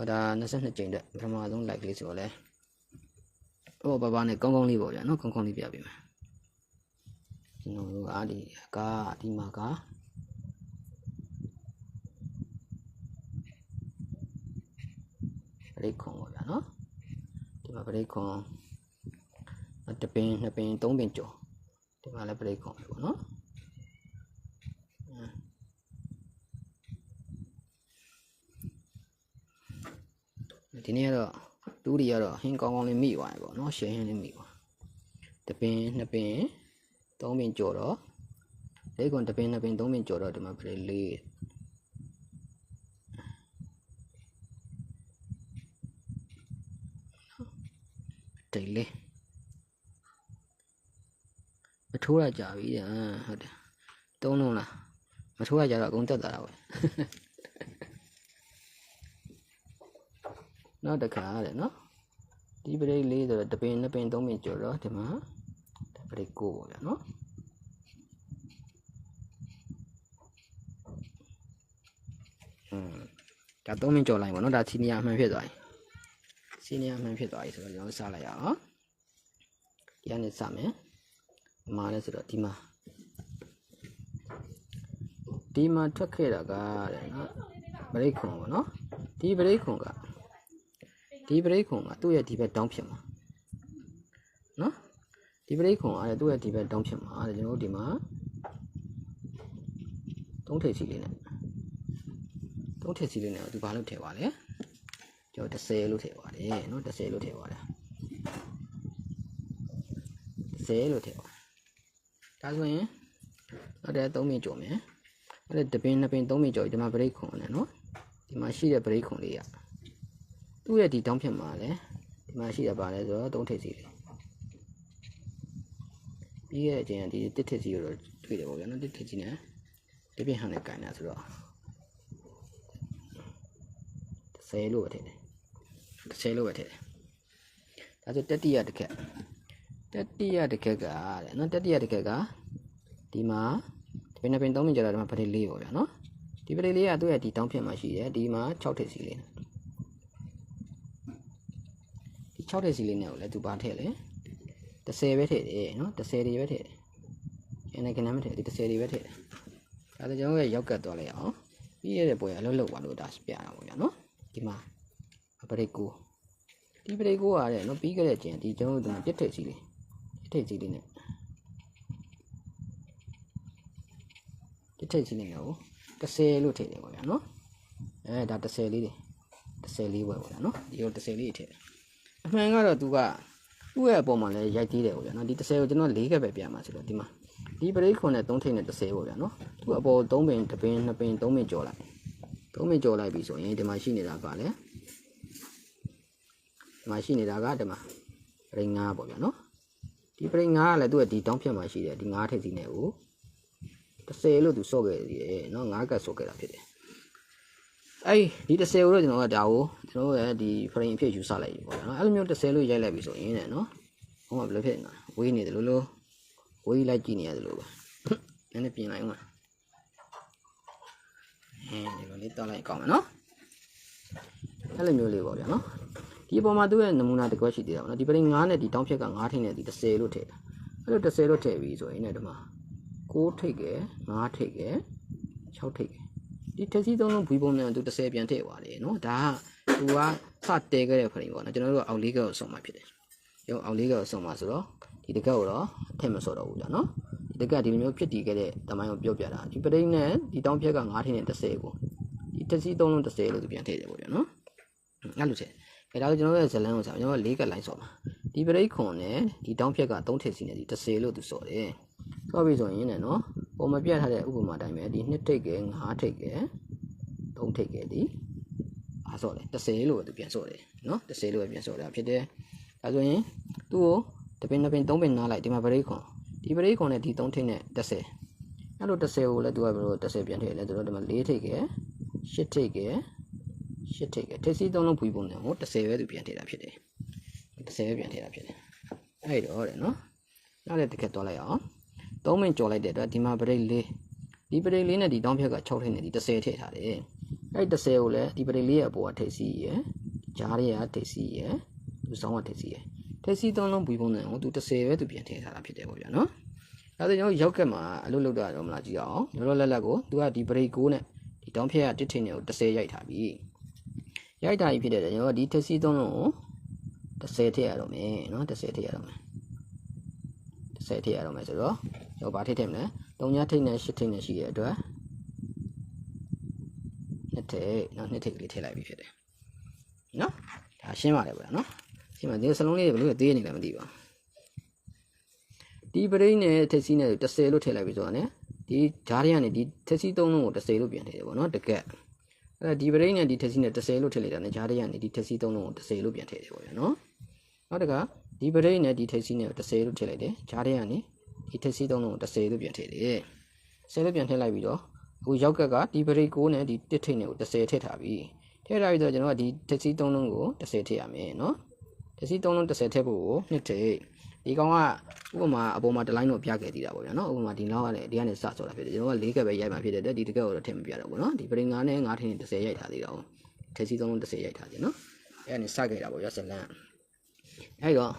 ဟောဒါ22ကြိမ်တက်ပထမဆုံး like လေးဆိုတော့လဲဟိုဘာဘာနဲ့ကောင်းကောင်းလေးပေါ့ဗျာနော်ကောင်းကောင်းလေးပြပေးမယ်ကျွန်တော်တို့ကဒီကားဒီမှာကဘရိတ်ခွန်ပေါ့ဗျာနော်ဒီမှာဘရိတ်ခွန်တပင်နှစ်ပင်သုံးပင်ကျော်ဒီမှာလည်းဘရိတ်ခွန်ပဲပေါ့နော် ဒီနေ့ကတော့တူးတွေကတော့ဟင်းကောင်းကောင်းလေးမိသွားပြီပေါ့နော်ရှယ်ဟင်းလေးမိသွားတပင်နှစ်ပင်သုံးပင်ကြော်တော့ဒီကွန်တပင်နှစ်ပင်သုံးပင်ကြော်တော့ဒီမှာပြည့်လေးတိတ်လေးမထိုးရကြပြီတဲ့ဟုတ်တယ်သုံးလုံးလားမထိုးရကြတော့အကုန်တက်သွားတာပဲ နောက်တစ်ခါတဲ့နော်ဒီပရိတ်လေးဆိုတော့တပင်နှစ်ပင်သုံးပင်ကျော်တော့ဒီမှာဒါပရိတ်ကိုပေါ့ဗျာနော်อืมဒါသုံးပင်ကျော်လိုက်ပေါ့နော်ဒါစီနီယာအမှန်ဖြစ်သွားပြီစီနီယာအမှန်ဖြစ်သွားပြီဆိုတော့ကျွန်တော်စလိုက်ရအောင်ဒီကနေစမယ်ဒီမှာလဲဆိုတော့ဒီမှာဒီမှာထွက်ခဲ့တာကတဲ့နော်ပရိတ်ခွန်ပေါ့နော်ဒီပရိတ်ခွန်က ဒီပရိတ်ခုံကသူ့ရဲ့ဒီဘက်တောင်းဖြစ်မှာနော်ဒီပရိတ်ခုံကလည်းသူ့ရဲ့ဒီဘက်တောင်းဖြစ်မှာအဲ့ဒါကျွန်တော်တို့ဒီမှာသုံးထည့်စီလေးနဲ့သုံးထည့်စီလေးနဲ့သူဘာလို့ထည့်ပါလဲကျွန်တော်30လို့ထည့်ပါတယ်နော်30လို့ထည့်ပါတယ်30လို့ထည့်ပါဒါဆိုရင်နောက်တဲ့3မိနစ်ကြော်မယ်အဲ့ဒါတပင်းနှစ်ပင်3မိနစ်ကြော်ဒီမှာပရိတ်ခုံနဲ့နော်ဒီမှာရှိတဲ့ပရိတ်ခုံလေးရ သူ့ရဲ့ဒီတောင်းဖြစ်မှာလဲဒီမှာရှိတာပါလဲဆိုတော့သုံးထည့်စီလေးပြီးရဲ့အချိန်ကဒီတစ်ထည့်စီကိုတော့တွေ့တယ်ပေါ့ဗျာနော်တစ်ထည့်စီနဲ့ဒီပြင်ဟန်နဲ့ကင်တာဆိုတော့30လို့ပဲထည့်တယ်30လို့ပဲထည့်တယ်ဒါဆိုတတိယတစ်ခက်တတိယတစ်ခက်ကတဲ့နော်တတိယတစ်ခက်ကဒီမှာဒီပင်ပင်3မိနစ်ကြာတော့ဒီမှာပရိလေးပေါ့ဗျာနော်ဒီပရိလေးကသူ့ရဲ့ဒီတောင်းဖြစ်မှာရှိတယ်ဒီမှာ6ထည့်စီလေးနဲ့ ဒီ 6ထည့်စီလေးနဲ့ကိုလည်းသူပါထည့်လေ30ပဲထည့်တယ်နော်30တွေပဲထည့်တယ်ကျန်တဲ့ကနမ်းမထည့်ဒီ30တွေပဲထည့်တယ်ဒါဆိုကျွန်တော်ရဲ့ရောက်ကတ်သွားလိုက်အောင်ပြီးရတဲ့ပွဲအလုပ်လုပ်ပါလို့ဒါပြတာပေါ့ဗျာနော်ဒီမှာပရိတ်ကိုဒီပရိတ်ကိုရတဲ့နော်ပြီးခဲ့တဲ့ကျင်ဒီကျွန်တော်တို့ဒီပြစ်ထည့်စီလေးပြစ်ထည့်စီလေးနဲ့ပြစ်ထည့်စီလေးနဲ့ကို30လို့ထည့်တယ်ပေါ့ဗျာနော်အဲဒါ30လေးတွေ30လေးပဲပေါ့ဗျာနော်ဒီလို30လေးထည့်တယ်အ မှန်ကတော့ तू ကသူ့ရဲ့အပေါ်မှာလည်းရိုက်သေးတယ်ပေါ့ဗျာနော်ဒီ30ကိုကျွန်တော်၄ခက်ပဲပြမှာဆိုတော့ဒီမှာဒီပရိတ်ခွန်နဲ့3ထိပ်နဲ့30ပေါ့ဗျာနော်သူ့အပေါ်3ပင်2ပင်2ပင်3ပင်ကြော်လိုက်3ပင်ကြော်လိုက်ပြီဆိုရင်ဒီမှာရှိနေတာကလည်းဒီမှာရှိနေတာကဒီမှာပရိတ်5ပေါ့ဗျာနော်ဒီပရိတ်5ကလည်းသူ့ရဲ့ဒီတောင်းဖြတ်မှာရှိတယ်ဒီ5ထိပ်စီနဲ့ကို30လို့သူစော့ခဲ့သေးတယ်နော်5ကတ်စော့ခဲ့တာဖြစ်တယ် အဲ့ဒီ30ကိုတော့ကျွန်တော်ကဒါကိုကျွန်တော်ရဲ့ဒီ frame အဖြစ်ယူဆလိုက်ပြီပေါ့ဗျာနော်အဲ့လိုမျိုး30လို့ရိုက်လိုက်ပြီဆိုရင်တဲ့နော်ဟောမှာဘယ်လိုဖြစ်နေတာဝေးနေတယ်လို့လို့ဝေးလိုက်ကြည့်နေရတယ်လို့ပဲနည်းနည်းပြင်လိုက်ဦးမှာအဲဒီလိုလေးတောက်လိုက်ကောင်းမယ်နော်အဲ့လိုမျိုးလေးပေါ့ဗျာနော်ဒီအပေါ်မှာသူ့ရဲ့နမူနာတစ်ခွက်ရှိသေးတာပေါ့နော်ဒီပရိ9နဲ့ဒီတောင်းဖြက်က9ထိပ်နဲ့ဒီ30လို့ထည့်တာအဲ့လို30လို့ထည့်ပြီဆိုရင်လည်းဒီမှာ6ထိပ်ကဲ9ထိပ်ကဲ6ထိပ်ကဲ ဒီတက်စီသုံးလုံးဘွေပုံမြန်သူ30ပြန်ထည့်သွားတယ်နော်ဒါကသူကစတဲခဲ့တဲ့ဖရင်ပေါ့နော်ကျွန်တော်တို့အောက်လေးကကိုဆုံးမှာဖြစ်တယ်ရုပ်အောက်လေးကကိုဆုံးမှာဆိုတော့ဒီတကက်ကိုတော့ထည့်မစော်တော့ဘူးကြာနော်ဒီတကက်ဒီလိုမျိုးဖြစ်တည်ခဲ့တဲ့တမိုင်းကိုပြောပြတာဒီပရိတ်နဲ့ဒီတောင်းဖြက်က9ထင်းနဲ့30ကိုဒီတက်စီသုံးလုံး30လို့သူပြန်ထည့်တယ်ပေါ့ဗျာနော်အဲ့လိုထည့်အဲဒါကိုကျွန်တော်ရဲ့ဇလန်းကိုဆိုကျွန်တော်က၄ကက်လိုင်းစော်မှာဒီပရိတ်ခွန်နဲ့ဒီတောင်းဖြက်က3ထည့်စီနဲ့ဒီ30လို့သူစော်တယ်စော်ပြီဆိုရင်လည်းနော် ပုံမပြတ်ထားတဲ့ဥပမာတိုင်းပဲဒီ2ထိပ်ကဲ5ထိပ်ကဲ3ထိပ်ကဲဒီအားစော်တယ်30လို့သူပြန်စော်တယ်နော်30လို့ပြန်စော်တာဖြစ်တယ်ဒါဆိုရင်သူ့ကိုတပင်နှစ်ပင်3ပင်နားလိုက်ဒီမှာပရိတ်ခွန်ဒီပရိတ်ခွန်နဲ့ဒီ3ထိပ်နဲ့30အဲ့လို30ကိုလည်းသူကဘယ်လို30ပြန်ထည့်လဲသူတို့ဒီမှာ4ထိပ်ကဲ8ထိပ်ကဲ8ထိပ်ကဲထိပ်စီးသုံးလုံးဖွေးပုံနဲ့ဟို30ပဲသူပြန်ထည့်တာဖြစ်တယ်30ပဲပြန်ထည့်တာဖြစ်တယ်အဲ့တော့တဲ့နော်နောက်လည်းတစ်ခက်သွားလိုက်အောင် 3မိနစ်ကြော်လိုက်တဲ့အတွက်ဒီမှာပရိတ်လေးဒီပရိတ်လေးနဲ့ဒီတောင်းဖြက်က6ထိပ်နဲ့ဒီ30ထည့်ထားတယ်အဲအဲ့30ကိုလည်းဒီပရိတ်လေးရဲ့အပေါ်ကထိပ်စီးရယ်ဂျားတွေကထိပ်စီးရယ်သူစောင်းကထိပ်စီးရယ်ထိပ်စီးသုံးလုံးဘွေပုံနဲ့အောင်သူ30ပဲသူပြန်ထည့်ထားတာဖြစ်တယ်ပေါ့ဗျာနော်ဒါဆိုကျွန်တော်ရောက်ကက်မှာအလုပ်လုပ်တာတော့မလားကြည့်အောင်လောလောလတ်လတ်ကိုသူကဒီပရိတ်ကိုနဲ့ဒီတောင်းဖြက်ကတစ်ထင်းတွေကို30ရိုက်ထားပြီရိုက်တာကြီးဖြစ်တဲ့ကျွန်တော်ဒီထိပ်စီးသုံးလုံးကို30ထည့်ရတော့မယ်နော်30ထည့်ရတော့မယ်30ထည့်ရတော့မယ်ဆိုတော့ ကျွန်တော်ဗာထည့်ထည့်မလဲ3ညထိပ်နဲ့8ထိပ်နဲ့ရှိတဲ့အတွက်နှစ်ထိပ်နော်နှစ်ထိပ်ကလေးထည့်လိုက်ပြီဖြစ်တယ်နော်ဒါရှင်းပါတယ်ဗျာနော်ရှင်းပါဒီစလုံးလေးတွေဘယ်လိုသေးနေလဲမသိပါဘူးဒီပရိတ်နဲ့ထက်စီနဲ့30လို့ထည့်လိုက်ပြီဆိုတော့ ਨੇ ဒီဓာတ်ရကနေဒီထက်စီ3လုံးကို30လို့ပြန်ထည့်တယ်ပေါ့နော်တကက်အဲ့ဒါဒီပရိတ်နဲ့ဒီထက်စီနဲ့30လို့ထည့်လိုက်တာ ਨੇ ဓာတ်ရကနေဒီထက်စီ3လုံးကို30လို့ပြန်ထည့်တယ်ပေါ့ဗျာနော်နောက်တကဒီပရိတ်နဲ့ဒီထက်စီနဲ့30လို့ထည့်လိုက်တယ်ဓာတ်ရကနေ ဒီထက်စီ3လုံးကို30လို့ပြန်ထည့်တယ်10လို့ပြန်ထည့်လိုက်ပြီးတော့အခုရောက်ကက်ကဒီပရိတ်6နဲ့ဒီတစ်ထိတ်နဲ့ကို30ထည့်ထားပြီထည့်ထားပြီးတော့ကျွန်တော်ကဒီထက်စီ3လုံးကို30ထည့်ရမယ်နော်ထက်စီ3လုံး30ထည့်ဖို့ကိုနှစ်ထိတ်ဒီကောင်ကဥပမာအပေါ်မှာတစ်လိုင်းတော့ပြခဲ့သေးတာပေါ့ဗျာနော်ဥပမာဒီနောက်ကလည်းဒီကနေစဆိုတာဖြစ်တယ်ကျွန်တော်က၄ကက်ပဲရိုက်မှဖြစ်တဲ့အတွက်ဒီတစ်ကက်ကိုတော့ထည့်မပြတော့ဘူးနော်ဒီပရိတ်9နဲ့9ထိတ်နဲ့30ရိုက်ထားသေးတာ哦ထက်စီ3လုံး30ရိုက်ထားတယ်နော်အဲ့ကနေစခဲ့တာပေါ့ဗျာဇလန် အဲ့တော့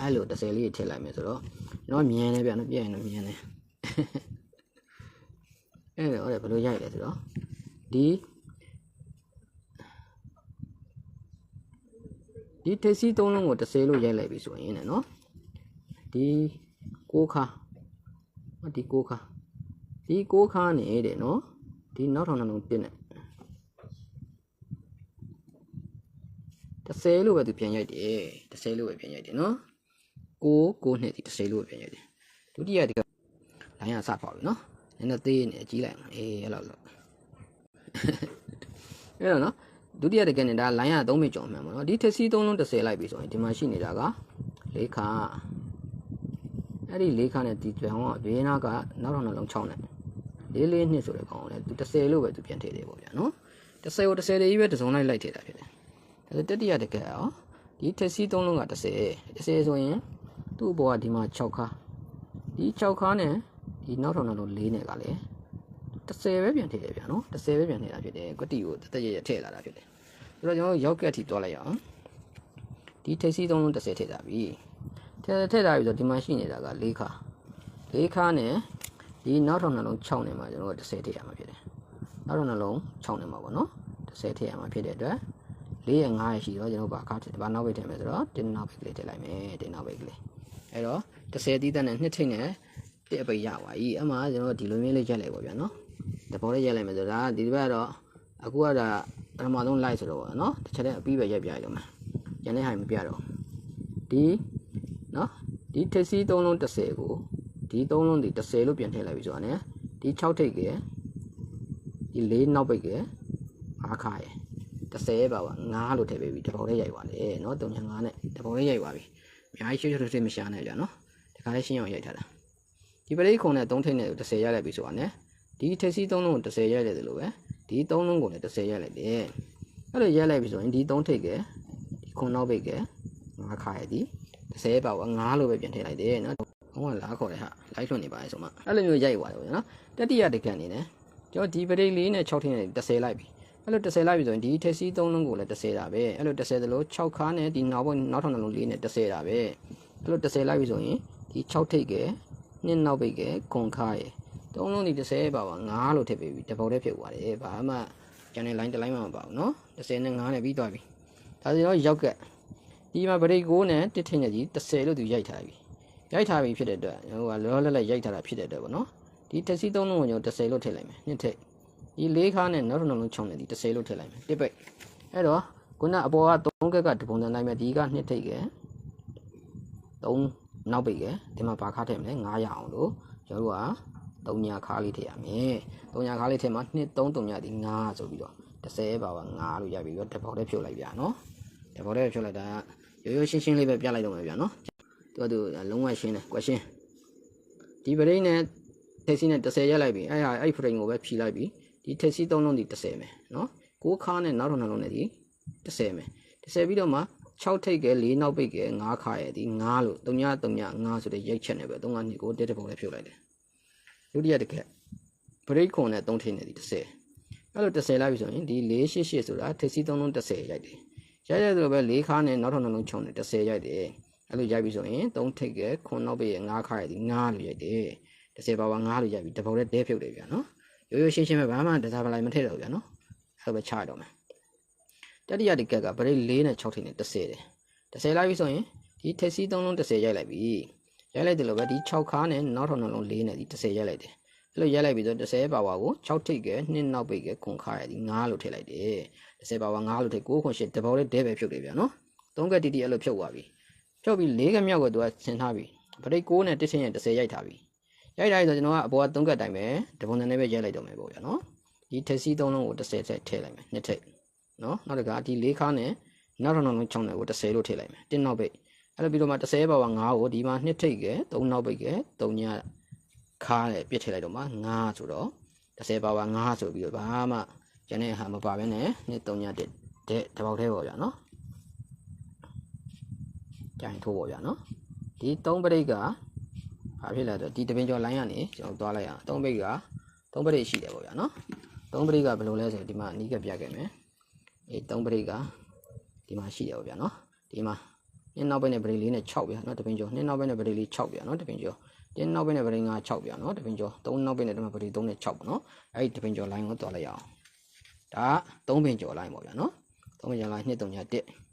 အဲ့လို30လေးထည့်လိုက်မယ်ဆိုတော့ကျွန်တော်မြင်နေဗျာနော်ပြရင်တော့မြင်နေအဲ့တော့အဲ့ဘယ်လိုရိုက်လဲဆိုတော့ဒီဒီထက်စီ3လုံးကို30လို့ရိုက်လိုက်ပြီဆိုရင်ねနော်ဒီ6ခါဒီ6ခါဒီ6ခါနေတဲ့နော်ဒီနောက်ထောင်နှလုံးပြစ်နေ 30လို့ပဲသူပြန်ရိုက်တယ်30လို့ပဲပြန်ရိုက်တယ်နော်6 9နှစ်ဒီ30လို့ပဲပြန်ရိုက်တယ်ဒုတိယဒီကလိုင်းကစဖောက်ပြီနော်နည်းနည်းသေးနေကြီးလိုက်အေးအဲ့လိုလို့အဲ့တော့နော်ဒုတိယတကယ်နဲ့ဒါလိုင်းက3မိကျော်မှန်ပါနော်ဒီထက်စီ3လုံး30လိုက်ပြီဆိုရင်ဒီမှာရှိနေတာက၄ခါအဲ့ဒီ၄ခါနဲ့ဒီကြောင်ကဘေးနာကနောက်တော့နှလုံး6နဲ့လေးလေးနှစ်ဆိုတဲ့ကောင်ကလည်းသူ30လို့ပဲသူပြန်ထည့်တယ်ပေါ့ဗျာနော်30ကို30လေးပဲတစုံလိုက်လိုက်ထည့်တာဖြစ်တယ် ဒါတတိယတကယ်ရောဒီထက်စီ3လုံးက30 30ဆိုရင်သူ့ဘောကဒီမှာ6ခါဒီ6ခါနဲ့ဒီနောက်ထောင်နှလုံး၄နဲ့ကလည်း30ပဲပြန်ထည့်တယ်ဗျာနော်30ပဲပြန်ထည့်တာဖြစ်တယ်ကွတီကိုတသက်ရရထည့်လာတာဖြစ်တယ်ဆိုတော့ကျွန်တော်တို့ရောက်ကက်ထိတွားလိုက်ရအောင်ဒီထိပ်စီသုံးလုံး30ထည့်တာပြီထည့်ထည့်တာပြီဆိုဒီမှာရှိနေတာက၄ခါ၄ခါနဲ့ဒီနောက်ထောင်နှလုံး6နဲ့မှာကျွန်တော်တို့30ထည့်ရမှာဖြစ်တယ်နောက်ထောင်နှလုံး6နဲ့မှာပေါ့နော်30ထည့်ရမှာဖြစ်တဲ့အတွက် ၄ရ5ရရှိတော့ကျွန်တော်ဘာခါထည့်ဘာနောက်ပိတ်ထည့်မယ်ဆိုတော့တင်းနောက်ပိတ်ကလေးထည့်လိုက်မယ်တင်းနောက်ပိတ်ကလေးအဲ့တော့30တီးတဲ့နဲ့နှစ်ထိပ်နဲ့တစ်အပိတ်ရပါပြီအမှကျွန်တော်ဒီလိုမျိုးလေးရက်လိုက်ပါဗျာနော်တဘောလေးရက်လိုက်မယ်ဆိုတော့ဒီဘက်ကတော့အခုကဒါပထမဆုံး live ဆိုတော့ပေါ့နော်တစ်ချက်တည်းအပြီးပဲရက်ပြရတော့မှာကျန်တဲ့ဟာမပြတော့ဒီနော်ဒီထက်စီ3လုံး30ကိုဒီ3လုံးဒီ30လို့ပြန်ထည့်လိုက်ပြီဆိုတာ ਨੇ ဒီ6ထိပ်ကဒီ4နောက်ပိတ်က5ခါရယ် 30ပါပါ9လို့ထည့်ပေးပြီတဘောလေးရိုက်ပါလေနော်35နဲ့တဘောလေးရိုက်ပါပြီအများကြီးရွှေရွှေထွေးမရှာနဲ့ကြာနော်ဒီခါလေးရှင်းအောင်ရိုက်ထားတာဒီပရိခုံနဲ့3ထိပ်နဲ့30ရိုက်လိုက်ပြီဆိုတာ ਨੇ ဒီထက်စီ3လုံးကို30ရိုက်ရတယ်လို့ပဲဒီ3လုံးကိုလည်း30ရိုက်လိုက်တယ်အဲ့လိုရိုက်လိုက်ပြီဆိုရင်ဒီ3ထိပ်ကဒီခုံနောက်ပိတ်က5ခါရည်ဒီ30ပါဘူး9လို့ပဲပြန်ထည့်လိုက်တယ်နော်။ဟောကလားခေါ်တယ်ဟာလိုက်လွှင့်နေပါလေဆိုမှအဲ့လိုမျိုးရိုက်သွားတယ်ဗျာနော်။တတိယတကန်နေတယ်ကျွန်တော်ဒီပရိတ်လေးနဲ့6ထင်းနဲ့30လိုက်ပြီ အဲ့လို30လိုက်ပြီဆိုရင်ဒီထက်စီ3လုံးကိုလည်း30တာပဲအဲ့လို30သလို6ခါနဲ့ဒီနောက်ဘက်နောက်ထောင်နှလုံးလေးနဲ့30တာပဲအဲ့လို30လိုက်ပြီဆိုရင်ဒီ6ထိပ်ကနှစ်နောက်ပိတ်ကခွန်ခါရယ်သုံးလုံးဒီ30ပါပါ9လို့ထည့်ပေးပြီတပုတ်တည်းဖြစ်သွားတယ်ဘာမှကျန်တဲ့ line တစ် line မှမပါဘူးเนาะ30နဲ့9နဲ့ပြီးသွားပြီဒါဆိုတော့ရောက်ကဒီမှာ break 6နဲ့တစ်ထင်းနဲ့ကြီး30လို့သူရိုက်ထားပြီရိုက်ထားပြီဖြစ်တဲ့အတွက်ဟိုကလောလောလတ်ရိုက်ထားတာဖြစ်တဲ့အတွက်ပေါ့နော်ဒီတက်စီသုံးလုံးကိုကျွန်တော်30လို့ထည့်လိုက်မယ်နှစ်ထည့် ဒီလေးခါနဲ့နောက်ထပ်နှလုံးချုံနဲ့ဒီ30လို့ထည့်လိုက်မယ်တစ်ပိတ်အဲ့တော့ခုနအပေါ်က3ကက်ကဒီပုံစံတိုင်းပဲဒီကနှစ်ထိတ်က3နောက်ပိတ်ကဒီမှာဘာခါထည့်မလဲ9ရအောင်လို့ကျွန်တော်တို့က3ညာခါလေးထည့်ရမယ်3ညာခါလေးထည့်မှာ2 3 3ညာဒီ9ဆိုပြီးတော့30ပါပါ9လို့ရပြီတော့တပေါက်တည်းဖြုတ်လိုက်ပြနော်တပေါက်တည်းဖြုတ်လိုက်တာရိုးရိုးရှင်းရှင်းလေးပဲပြလိုက်တော့မယ်ဗျာနော်သူကသူလုံးဝရှင်းတယ် question ဒီပရိတ်နဲ့ထက်စီနဲ့30ရက်လိုက်ပြီအဲ့ဟာအဲ့ဖရိန်ကိုပဲဖြီလိုက်ပြီ ဒီထက်စီ3လုံးဒီ30မယ်နော်ကိုးခါနဲ့နောက်ထပ်နှလုံးနဲ့ဒီ30မယ်30ပြီးတော့မှ6ထိတ်ကဲ4နောက်ပိတ်ကဲ9ခါရဲ့ဒီ9လို့3ည3ည9ဆိုတဲ့ရိတ်ချက်နဲ့ပဲ3က2ကိုတက်တဲ့ပုံလေးဖြုတ်လိုက်တယ်ဒုတိယတစ်ခက် break ခွန်နဲ့3ထိတ်နဲ့ဒီ30အဲ့လို30လိုက်ပြီဆိုရင်ဒီ488ဆိုတာထက်စီ3လုံး30ရိုက်တယ်ရိုက်ရသလိုပဲ4ခါနဲ့နောက်ထပ်နှလုံးချုံတယ်30ရိုက်တယ်အဲ့လိုရိုက်ပြီဆိုရင်3ထိတ်ကခွန်နောက်ပိတ်ရဲ့5ခါရည်ဒီ9လို့ရိုက်တယ်30ပါဝါ9လို့ရိုက်ပြီတပုတ်နဲ့တဲဖြုတ်တယ်ဗျာနော် ရိုးရိုးရှင်းရှင်းပဲဘာမှတစားပလိုက်မထည့်တော့ဘူးဗျာနော်အဲ့လိုပဲချရတော့မယ်တတိယဒီကက်ကဗရိတ်4နဲ့6ထိတ်နဲ့30တယ်30လိုက်ပြီဆိုရင်ဒီထက်စီ3လုံး30ရိုက်လိုက်ပြီရိုက်လိုက်တယ်လို့ပဲဒီ6ခါနဲ့နောက်ထပ်နှလုံး4နဲ့ဒီ30ရိုက်လိုက်တယ်အဲ့လိုရက်လိုက်ပြီးတော့30ပါဝါကို6ထိပ်က2နောက်ပိတ်ကခွန်ခါရည်9လို့ထည့်လိုက်တယ်30ပါဝါ9လို့ထည့်9ခွန်8တဘောလေးဒဲပဲဖြုတ်တယ်ဗျာနော်3ကတီတီအဲ့လိုဖြုတ်သွားပြီဖြုတ်ပြီး4ကမြောက်ကသူကဆင်ထားပြီပရိတ်9နဲ့တစ်ချင်းရဲ့30ရိုက်ထားပြီ ရိုက်ထားပြီဆိုကျွန်တော်ကအပေါ်က3ကတိုင်ပဲတပုံစံနဲ့ပဲရိုက်လိုက်တော့မယ်ပေါ့ဗျာနော်ဒီထက်စီ3လုံးကို30ဆက်ထည့်လိုက်မယ်နှစ်ထိပ်နော်နောက်တကဒီ4ခါနဲ့နောက်တော့နောက်လုံး6နဲ့ကို30လို့ထည့်လိုက်မယ်တင်းနောက်ပိတ်အဲ့လိုပြီးတော့မှ30ပါဝါ9ကိုဒီမှာနှစ်ထိပ်က3နောက်ပိတ်က3ညခါနဲ့ပြစ်ထည့်လိုက်တော့မှ9ဆိုတော့30ပါဝါ9ဆိုပြီးတော့ဘာမှကျန်တဲ့ဟာမပါဘဲနဲ့နှစ်3ညတက်တဲ့တပေါက်သေးပေါ့ဗျာနော်ကြိုင်ထိုးပေါ့ဗျာနော်ဒီ3ပရိတ်က ဘာဖြစ်လဲဆိုတော့ဒီတပင်ကျော်လိုင်းကနေကျွန်တော်သွားလိုက်အောင်3ပရိတ်က3ပရိတ်ရှိတယ်ပေါ့ဗျာနော်3ပရိတ်ကဘယ်လိုလဲဆိုတော့ဒီမှာအနီးကပြခဲ့မယ်အေး3ပရိတ်ကဒီမှာရှိတယ်ပေါ့ဗျာနော်ဒီမှာနှစ်နောက်ဘက်နဲ့ပရိတ်လေးနဲ့6ဗျာနော်တပင်ကျော်နှစ်နောက်ဘက်နဲ့ပရိတ်လေး6ဗျာနော်တပင်ကျော်တင်းနောက်ဘက်နဲ့ပရိတ်9 6ဗျာနော်တပင်ကျော်3နောက်ဘက်နဲ့ဒီမှာပရိတ်3နဲ့6ပေါ့နော်အဲ့ဒီတပင်ကျော်လိုင်းကိုသွားလိုက်အောင်ဒါ3ပင်ကျော်လိုင်းပေါ့ဗျာနော်3ပင်ကျော်လိုင်း2 3ည1